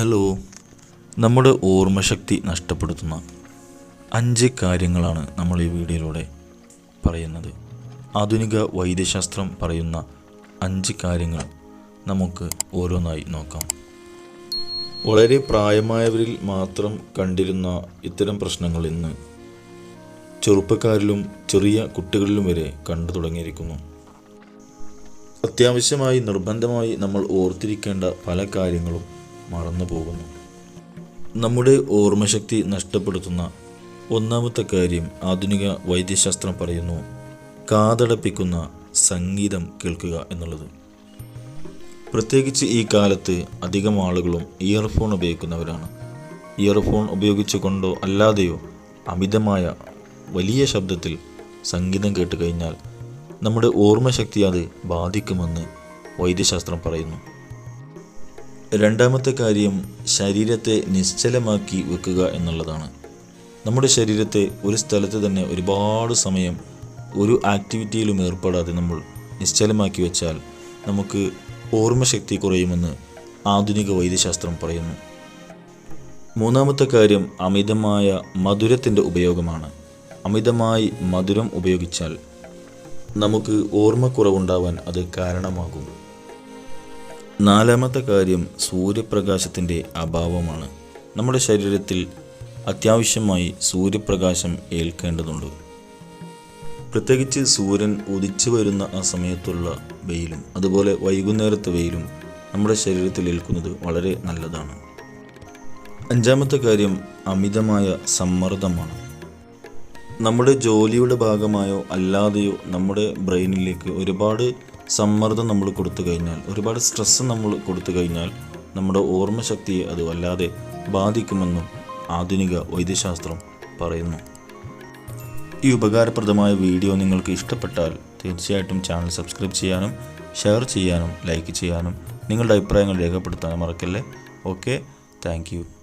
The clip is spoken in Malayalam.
ഹലോ. നമ്മുടെ ഓർമ്മശക്തി നഷ്ടപ്പെടുത്തുന്ന അഞ്ച് കാര്യങ്ങളാണ് നമ്മൾ ഈ വീഡിയോയിലൂടെ പറയുന്നത്. ആധുനിക വൈദ്യശാസ്ത്രം പറയുന്ന അഞ്ച് കാര്യങ്ങൾ നമുക്ക് ഓരോന്നായി നോക്കാം. വളരെ പ്രായമായവരിൽ മാത്രം കണ്ടിരുന്ന ഇത്തരം പ്രശ്നങ്ങൾ ഇന്ന് ചെറുപ്പക്കാരിലും ചെറിയ കുട്ടികളിലും വരെ കണ്ടു തുടങ്ങിയിരിക്കുന്നു. അത്യാവശ്യമായി നിർബന്ധമായി നമ്മൾ ഓർത്തിരിക്കേണ്ട പല കാര്യങ്ങളും മറന്നു പോകുന്നു നമ്മുടെ ഓർമ്മശക്തി നഷ്ടപ്പെടുത്തുന്ന ഒന്നാമത്തെ കാര്യം ആധുനിക വൈദ്യശാസ്ത്രം പറയുന്നു കാതടപ്പിക്കുന്ന സംഗീതം കേൾക്കുക എന്നുള്ളത്. പ്രത്യേകിച്ച് ഈ കാലത്ത് അധികം ആളുകളും ഇയർഫോൺ ഉപയോഗിക്കുന്നവരാണ്. ഇയർഫോൺ ഉപയോഗിച്ചുകൊണ്ടോ അല്ലാതെയോ അമിതമായ വലിയ ശബ്ദത്തിൽ സംഗീതം കേട്ട് കഴിഞ്ഞാൽ നമ്മുടെ ഓർമ്മശക്തി അത് ബാധിക്കുമെന്ന് വൈദ്യശാസ്ത്രം പറയുന്നു. രണ്ടാമത്തെ കാര്യം ശരീരത്തെ നിശ്ചലമാക്കി വെക്കുക എന്നുള്ളതാണ്. നമ്മുടെ ശരീരത്തെ ഒരു സ്ഥലത്ത് തന്നെ ഒരുപാട് സമയം ഒരു ആക്ടിവിറ്റിയിലും ഏർപ്പെടാതെ നമ്മൾ നിശ്ചലമാക്കി വെച്ചാൽ നമുക്ക് ഓർമ്മശക്തി കുറയുമെന്ന് ആധുനിക വൈദ്യശാസ്ത്രം പറയുന്നു. മൂന്നാമത്തെ കാര്യം അമിതമായ മധുരത്തിന്റെ ഉപയോഗമാണ്. അമിതമായി മധുരം ഉപയോഗിച്ചാൽ നമുക്ക് ഓർമ്മക്കുറവുണ്ടാവാൻ അത് കാരണമാകും. നാലാമത്തെ കാര്യം സൂര്യപ്രകാശത്തിന്റെ അഭാവമാണ്. നമ്മുടെ ശരീരത്തിൽ അത്യാവശ്യമായി സൂര്യപ്രകാശം ഏൽക്കേണ്ടതുണ്ട്. പ്രത്യേകിച്ച് സൂര്യൻ ഉദിച്ചു വരുന്ന ആ സമയത്തുള്ള വെയിലും അതുപോലെ വൈകുന്നേരത്തെ വെയിലും നമ്മുടെ ശരീരത്തിൽ ഏൽക്കുന്നത് വളരെ നല്ലതാണ്. അഞ്ചാമത്തെ കാര്യം അമിതമായ സമ്മർദ്ദമാണ്. നമ്മുടെ ജോലിയുടെ ഭാഗമായോ അല്ലാതെയോ നമ്മുടെ ബ്രെയിനിലേക്ക് ഒരുപാട് സമ്മർദ്ദം നമ്മൾ കൊടുത്തു കഴിഞ്ഞാൽ ഒരുപാട് സ്ട്രെസ്സ് നമ്മൾ കൊടുത്തു കഴിഞ്ഞാൽ നമ്മുടെ ഓർമ്മശക്തിയെ അത് വല്ലാതെ ബാധിക്കുമെന്നും ആധുനിക വൈദ്യശാസ്ത്രം പറയുന്നു. ഈ ഉപകാരപ്രദമായ വീഡിയോ നിങ്ങൾക്ക് ഇഷ്ടപ്പെട്ടാൽ തീർച്ചയായിട്ടും ചാനൽ സബ്സ്ക്രൈബ് ചെയ്യാനും ഷെയർ ചെയ്യാനും ലൈക്ക് ചെയ്യാനും നിങ്ങളുടെ അഭിപ്രായങ്ങൾ രേഖപ്പെടുത്താനും മറക്കല്ലേ? Okay thank